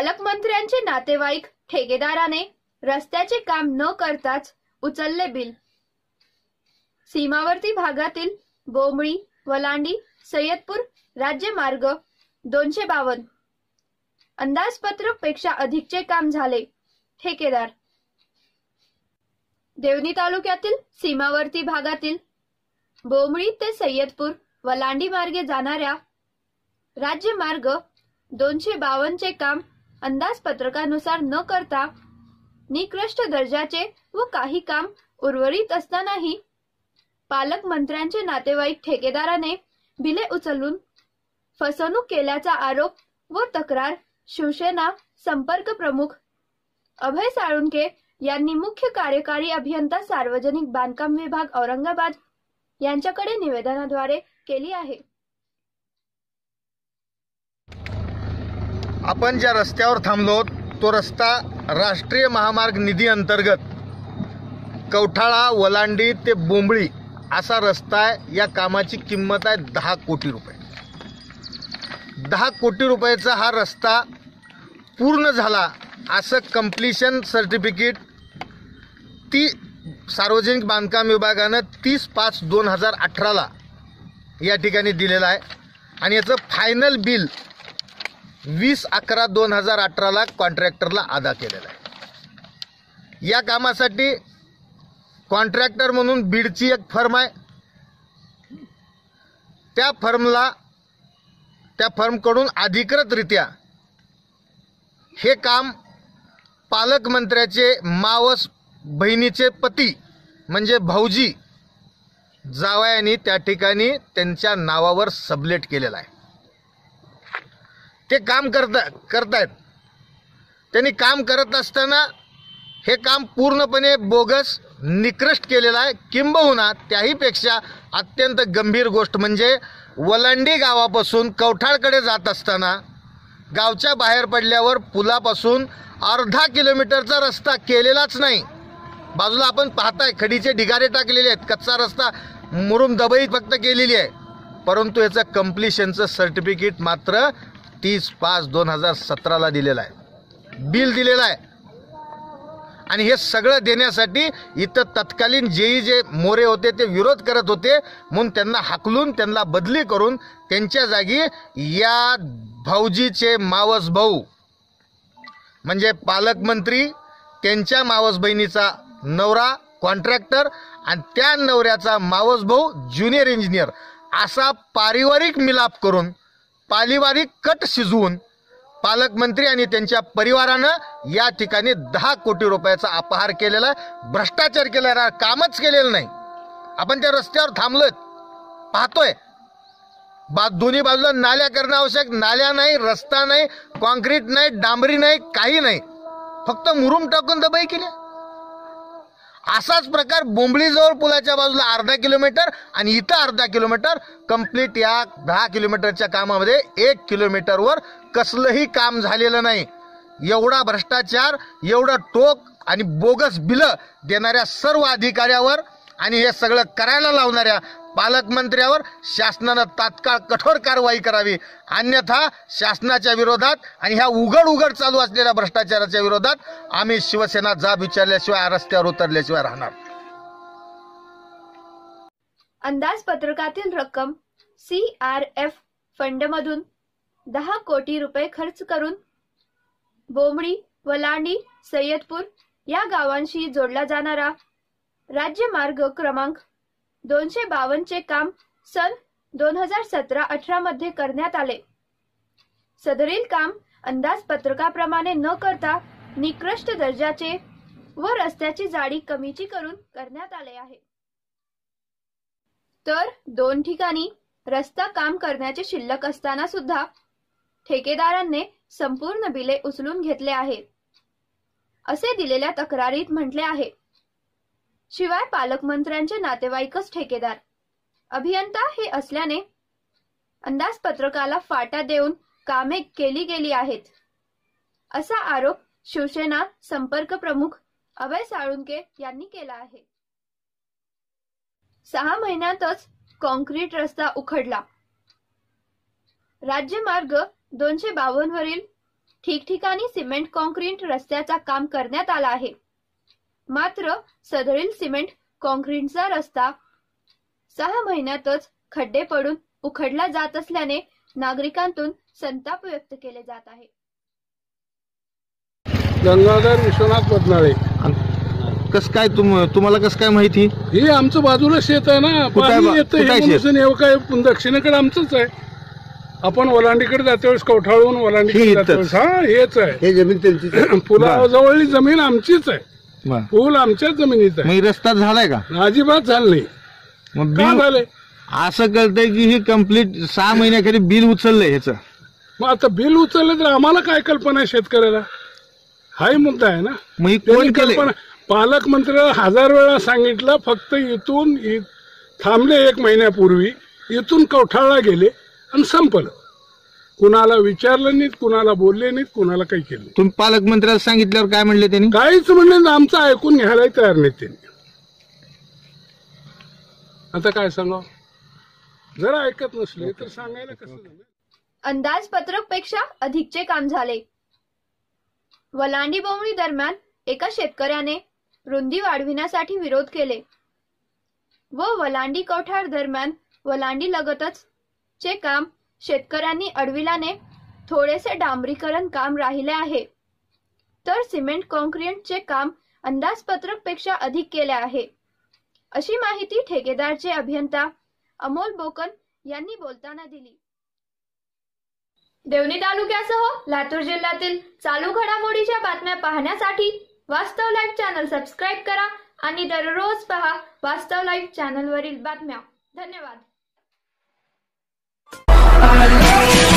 पालकमंत्र्यांचे नातेवाईक ठेकेदाराने रस्त्याचे काम न करताच उचलले बिल. सीमावर्ती भागातील बोमळी वलांडी सय्यदपूर राज्य मार्ग दोनशे बावन अंदाजपत्रकपेक्षा अधिकचे काम झाले ठेकेदार. देवणी तालुक्यातील सीमावर्ती भागातील बोमळी ते सय्यदपूर वलांडी मार्गे जाणाऱ्या राज्य मार्ग दोनशे बावनचे काम अंदाजपत्रकानुसार न करता निकृष्ट दर्जाचे व काही काम उर्वरित असतानाही पालकमंत्र्यांचे नातेवाईक ठेकेदाराने बिले उचलून फसवणूक केल्याचा आरोप व तक्रार शिवसेना संपर्क प्रमुख अभय साळुंके यांनी मुख्य कार्यकारी अभियंता सार्वजनिक बांधकाम विभाग औरंगाबाद यांच्याकडे निवेदनाद्वारे केली आहे. आपण ज्या रस्त्यावर थांबलो तो रस्ता राष्ट्रीय महामार्ग निधी अंतर्गत कवठाळा वलांडी ते बोंबळी असा रस्ता आहे. या कामाची किंमत आहे दहा कोटी रुपये. दहा कोटी रुपयाचा हा रस्ता पूर्ण झाला असं कम्प्लिशन सर्टिफिकेट ती सार्वजनिक बांधकाम विभागानं तीस पाच दोन हजार अठराला या ठिकाणी दिलेलं आहे. आणि याचं फायनल बिल वीस अकरा दोन हजार अठराला कॉन्ट्रॅक्टरला अदा केलेला आहे. या कामासाठी कॉन्ट्रॅक्टर म्हणून बीडची एक फर्म आहे. त्या फर्मला त्या फर्मकडून अधिकृतरित्या हे काम पालकमंत्र्याचे मावस बहिणीचे पती म्हणजे भाऊजी जावयानी त्या ठिकाणी त्यांच्या नावावर सबलेट केलेला आहे. ते काम करता करतायत. त्यांनी काम करत असताना हे काम पूर्णपणे बोगस निकृष्ट केलेलं आहे. किंबहुना त्याहीपेक्षा अत्यंत गंभीर गोष्ट म्हणजे वलंडी गावापासून कवठाळकडे जात असताना गावच्या बाहेर पडल्यावर पुलापासून अर्धा किलोमीटरचा रस्ता केलेलाच नाही. बाजूला आपण पाहताय खडीचे ढिगारे टाकलेले आहेत. कच्चा रस्ता मुरुम दबई फक्त केलेली आहे. परंतु याचं कम्प्लिशनचं सर्टिफिकेट मात्र तीस पाच दोन हजार सतराला दिलेला आहे. बिल दिलेलं आहे. आणि हे सगळं देण्यासाठी इथं तत्कालीन जेई जे मोरे होते ते विरोध करत होते. म्हणून त्यांना हाकलून त्यांना बदली करून त्यांच्या जागी या भाऊजीचे मावस भाऊ म्हणजे पालकमंत्री त्यांच्या मावस बहिणीचा नवरा कॉन्ट्रॅक्टर आणि त्या नवऱ्याचा मावस भाऊ ज्युनियर इंजिनियर असा पारिवारिक मिलाप करून पालिवारी कट शिजवून पालकमंत्री आणि त्यांच्या परिवारानं या ठिकाणी दहा कोटी रुपयाचा अपहार केलेला आहे. भ्रष्टाचार केलेला कामच केलेलं नाही. आपण त्या रस्त्यावर थांबलोय. पाहतोय. बा दोन्ही बाजूला नाल्या करणं आवश्यक. नाल्या नाही रस्ता नाही कॉन्क्रीट नाही डांबरी नाही काही नाही. फक्त मुरुम टाकून दबाई केली. असाच प्रकार बोंबळीजवळ पुलाच्या बाजूला अर्धा किलोमीटर आणि इथं अर्धा किलोमीटर कंप्लीट या दहा किलोमीटरच्या कामामध्ये एक किलोमीटरवर कसलंही काम झालेलं नाही. एवढा भ्रष्टाचार एवढं टोक आणि बोगस बिलं देणाऱ्या सर्व अधिकाऱ्यावर आणि हे सगळं करायला लावणाऱ्या पालकमंत्र्यावर शासनानं तात्काळ कठोर कारवाई करावी. अन्यथा शासनाच्या विरोधात आणि ह्या उघड उघड चालू असलेल्या भ्रष्टाचाराच्या विरोधात आम्ही शिवसेना जाब विचारल्याशिवाय रस्त्यावर उतरल्याशिवाय राहणार. अंदाजपत्रकातील रक्कम सी आर एफ फंडमधून दहा कोटी रुपये खर्च करून बोमडी वलांडी सय्यदपूर या गावांशी जोडला जाणारा राज्य मार्ग क्रमांक दोनशे बावन्नचे काम सन दोन हजार सतरा अठरा मध्ये करण्यात आले. सदरील काम अंदाजपत्रकाप्रमाणे न करता निकृष्ट दर्जाचे व रस्त्याची जाडी कमीची करून करण्यात आले आहे. तर दोन ठिकाणी रस्ता काम करण्याचे शिल्लक असताना सुद्धा ठेकेदारांनी संपूर्ण बिले उचलून घेतले आहे. असे दिलेल्या तक्रारीत म्हटले आहे. शिवाय पालकमंत्र्यांचे नातेवाईकच ठेकेदार. अभियंता हे असल्याने अंदाजपत्रकाला फाटा देऊन कामे केली गेली आहेत. असा आरोप शिवसेना संपर्क प्रमुख अभय साळुंके यांनी केला आहे. सहा महिन्यातच कॉन्क्रीट रस्ता उखडला. राज्यमार्ग दोनशे बावन्न वरील ठिकठिकाणी सिमेंट कॉन्क्रीट रस्त्याचा काम करण्यात आला आहे. मात्र सदरील सिमेंट कॉन्क्रीटचा रस्ता सहा महिन्यातच खड्डे पडून उखडला जात असल्याने नागरिकांतून संताप व्यक्त केले जात आहे. गंगाधर विश्वनाथ पद्नाळे कस काय तुम तुम्हाला कस काय माहिती? हे आमचं बाजूला शेत आहे ना. कुठं आहे पाणी येतं कुठं आहे शेत? म्हणून हे काय दक्षिणेकडे आमचंच आहे. आपण वलांडीकडे जाते वेळेस कवठाळून हे इथंच. वेळेस. हा हेच आहे. हे जमीन त्यांची पुलाजवळली जमीन आमचीच आहे. पूल आमच्याच जमिनीत आहे. मग रस्ता झालाय का? अजिबात झालं नाही. मग का बिल झाले असं कळतंय की हे कंप्लीट सहा महिन्याखाली बिल उचललंय ह्याचं. मग आता बिल उचललं तर आम्हाला काय कल्पना आहे शेतकऱ्याला? हाही मुद्दा आहे ना. मग हे त्यांनी कोण कल्पना पालकमंत्र्याला हजार वेळा सांगितलं फक्त इथून इ- थांबले एक महिन्यापूर्वी. इथून कवठाळला गेले आणि संपलं. कुणाला विचारलं नाहीत कुणाला बोलले नाहीत कुणाला काही केलं नाही. तुम्ही पालकमंत्र्याला सांगितल्यावर काय म्हणले त्यांनी? काहीच म्हणले नाही, आमचं ऐकून घ्यायलाही तयार नाहीत त्यांनी. आता काय सांगा? जर ऐकत नसले तर सांगायला कसं जमेल? अंदाजपत्रकपेक्षा अधिकचे काम झाले. वलांडी बोमणी दरम्यान एका शेतकऱ्याने रुंदी वाढविण्यासाठी विरोध केले. व वलांडी कौठार दरम्यान वलांडी लगतच चे काम शेतकऱ्यांनी अडविल्याने थोडेसे डांबरीकरण काम राहिले आहे. तर सिमेंट कॉन्क्रीटचे काम अंदाजपत्रकपेक्षा अधिक केले आहे. अशी माहिती ठेकेदारचे अभियंता अमोल बोकन यांनी बोलताना दिली. देवणी तालुक्यासह लातूर जिल्ह्यातील चालू घडामोडीच्या बातम्या पाहण्यासाठी वास्तव लाईव्ह चॅनल सबस्क्राईब करा आणि दररोज पहा वास्तव लाईव्ह चॅनलवरील बातम्या. धन्यवाद. my life